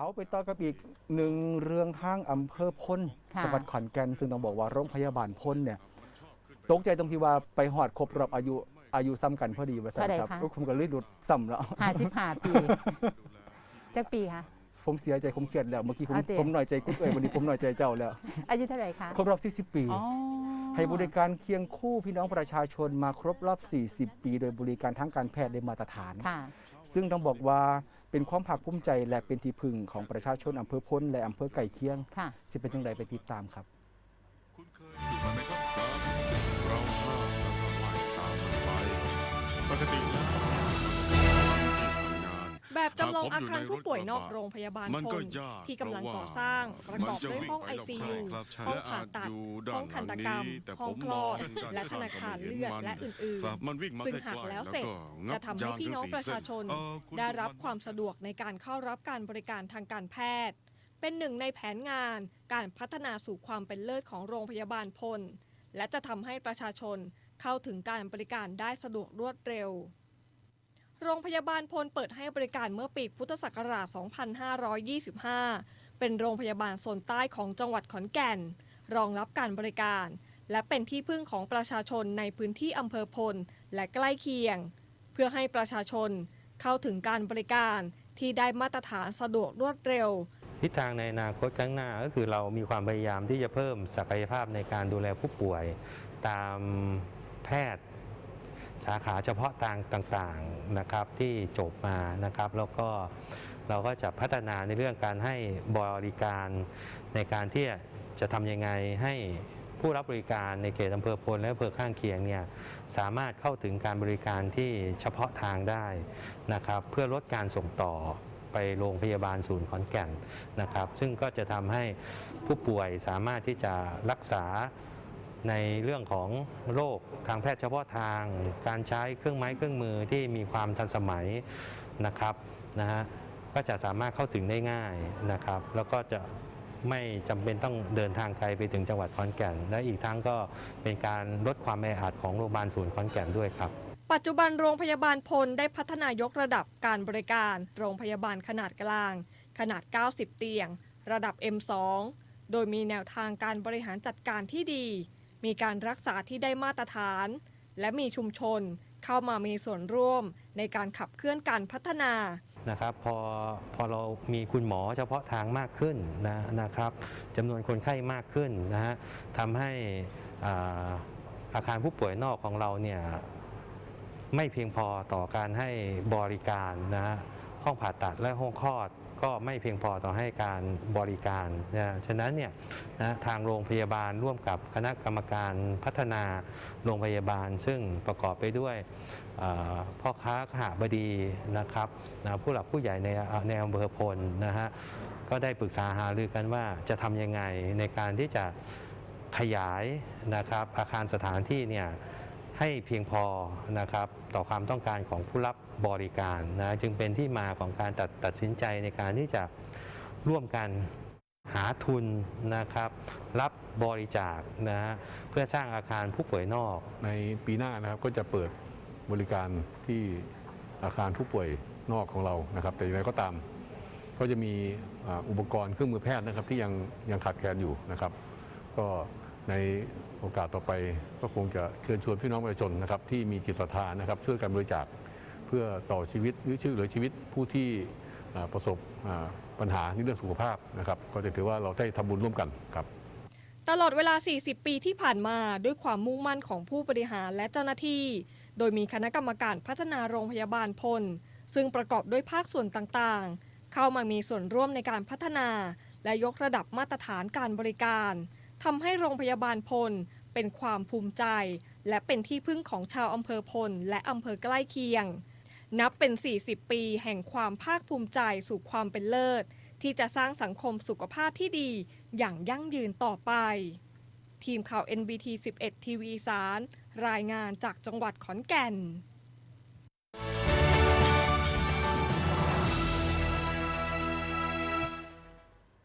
เอาไปต่อกับอีกหนึ่งเรื่องทางอำเภอพลค่ะจังหวัดขอนแก่นซึ่งต้องบอกว่าโรงพยาบาลพลเนี่ยตกใจตรงที่ว่าไปหอดครบรอบอายุอายุซ้ำกันพอดีว่าซั่นเท่าใดครับคะก็ผมก็เลยดูดซ้ำแล้วห้าสิบห้าปีจักปีคะผมเสียใจผมเครียดแล้วเมื่อกี้ผมเอาเถอะผมหน่อยใจกุ๊กเอ้ยวันนี้ผมหน่อยใจเจ้าแล้วอายุเท่าไหร่คะครบรอบ40 ปีอ๋อให้บริการเคียงคู่พี่น้องประชาชนมาครบรอบ 40 ปี โดยบริการทั้งการแพทย์ได้มาตรฐานค่ะ ซึ่งต้องบอกว่าเป็นความภาคภูมิใจและเป็นที่พึ่งของประชาชนอำเภอพ้นและอำเภอไก่เคียง ค่ะ สิเป็นยังไงไปติดตามครับ คุ้นเคยอยู่กันไหมครับเราห้ามแล้วก็ไล่ตามมันไปปกติแล้วที่ทำงาน แบบจำลองอาคารผู้ป่วยนอกโรงพยาบาลมันพก็ลยากที่กำลังเพราะว่าก่อสร้างประกอบด้วยห้องมันจะวิ่ ICU ไปรอบๆใช่ครับใช่ห้องผ่าตัดและอาจอยู่ด้านห้องทันตกรรมหลังนี้แต่ห้องผมคลอดมองด้านและธข้างนาคารก็ไม่เห็นเลือดมันและอื่นครับมันวิ่งมาซึ่งใกล้หากๆแล้วเสร็จก็งับจะทำให้ยางพี่น้องทั้ประสี่ชาชนเส้เอ่อคุณๆได้รับพิความสะดวกในการเข้ารับการบริการทางการแพทย์ เป็นหนึ่งในแผนงานการพัฒนาสู่ความเป็นเลิศของโรงพยาบาลพล และจะทำให้ประชาชนเข้าถึงการบริการได้สะดวกรวดเร็ว โรงพยาบาลพลเปิดให้บริการเมื่อปีพุทธศักราช 2525 เป็นโรงพยาบาลโซนใต้ของจังหวัดขอนแก่น รองรับการบริการ และเป็นที่พึ่งของประชาชนในพื้นที่อำเภอพลและใกล้เคียง เพื่อให้ประชาชนเข้าถึงการบริการที่ได้มาตรฐานสะดวกรวดเร็วทิศทางในอนาคตข้างหน้าก็คือเรามีความพยายามที่จะเพิ่มศักยภาพในการดูแลผู้ป่วย ตามแพทย์ สาขาเฉพาะทางต่างๆนะครับที่จบมานะครับแล้วก็เราก็จะพัฒนาในเรื่องการให้บริการในการที่จะทำยังไงให้ผู้รับบริการในเขตอำเภอพลและอำเภอข้างเคียงเนี่ยสามารถเข้าถึงการบริการที่เฉพาะทางได้นะครับเพื่อลดการส่งต่อไปโรงพยาบาลศูนย์ขอนแก่นนะครับ ซึ่งก็จะทำให้ผู้ป่วยสามารถที่จะรักษา ในเรื่องของโรคทางแพทย์เฉพาะทาง การใช้เครื่องไม้เครื่องมือที่มีความทันสมัยนะครับนะฮะก็จะสามารถเข้าถึงได้ง่ายนะครับ แล้วก็จะไม่จำเป็นต้องเดินทางไกลไปถึงจังหวัดขอนแก่น และอีกทั้งก็เป็นการลดความแออัดของโรงพยาบาลศูนย์ขอนแก่นด้วยครับ ปัจจุบันโรงพยาบาลพลได้พัฒนายกระดับการบริการ โรงพยาบาลขนาดกลาง ขนาด 90 เตียง ระดับ M2 โดยมีแนวทางการบริหารจัดการที่ดี มีการรักษาที่ได้มาตรฐาน และมีชุมชนเข้ามามีส่วนร่วมในการขับเคลื่อนการพัฒนานะครับพอพอเรามีคุณหมอเฉพาะทางมากขึ้นนะนะครับจำนวนคนไข้มากขึ้นนะฮะทำให้อาอาคารผู้ป่วยนอกของเราเนี่ยไม่เพียงพอต่อการให้บริการนะฮะ ห้องผ่าตัดและห้องคลอดก็ไม่เพียงพอต่อให้การบริการนะฉะนั้นเนี่ยนะทางโรงพยาบาลร่วมกับคณะกรรมการพัฒนาโรงพยาบาล ซึ่งประกอบไปด้วยพ่อค้าขหบดีนะครับนะผู้หลักผู้ใหญ่ในในอำเภอพลนะฮะก็ได้ปรึกษาหารือกันว่าจะทำยังไงในการที่จะขยายนะครับอาคารสถานที่เนี่ย ให้เพียงพอนะครับต่อความต้องการของผู้รับบริการนะจึงเป็นที่มาของการตัดตัดสินใจในการที่จะร่วมกันหาทุนนะครับรับบริจาคนะเพื่อสร้างอาคารผู้ป่วยนอก ในปีหน้านะครับก็จะเปิดบริการที่อาคารผู้ป่วยนอกของเรานะครับ แต่อย่างไรก็ตาม ก็จะมีอุปกรณ์เครื่องมือแพทย์นะครับที่ยังยังขาดแคลนอยู่นะครับ ก็ ในโอกาสต่อไปก็คงจะเชิญชวนพี่น้องประชาชนนะครับที่มีจิตศรัทธานะครับช่วยกันบริจาคเพื่อต่อชีวิตหรือช่วยเหลือชีวิตผู้ที่ประสบปัญหาในเรื่องสุขภาพนะครับก็จะถือว่าเราได้ทำบุญร่วมกันครับตลอดเวลา 40 ปีที่ผ่านมาด้วยความมุ่งมั่นของผู้บริหารและเจ้าหน้าที่ โดยมีคณะกรรมการพัฒนาโรงพยาบาลพล ซึ่งประกอบด้วยภาคส่วนต่างๆ เข้ามามีส่วนร่วมในการพัฒนา และยกระดับมาตรฐานการบริการ ทำให้โรงพยาบาลพลเป็นความภูมิใจ และเป็นที่พึ่งของชาวอำเภอพลและอำเภอใกล้เคียง นับเป็น 40 ปีแห่งความภาคภูมิใจสู่ความเป็นเลิศ ที่จะสร้างสังคมสุขภาพที่ดีอย่างยั่งยืนต่อไป ทีมข่าว NBT 11 ทีวีอีสาร รายงานจากจังหวัดขอนแก่น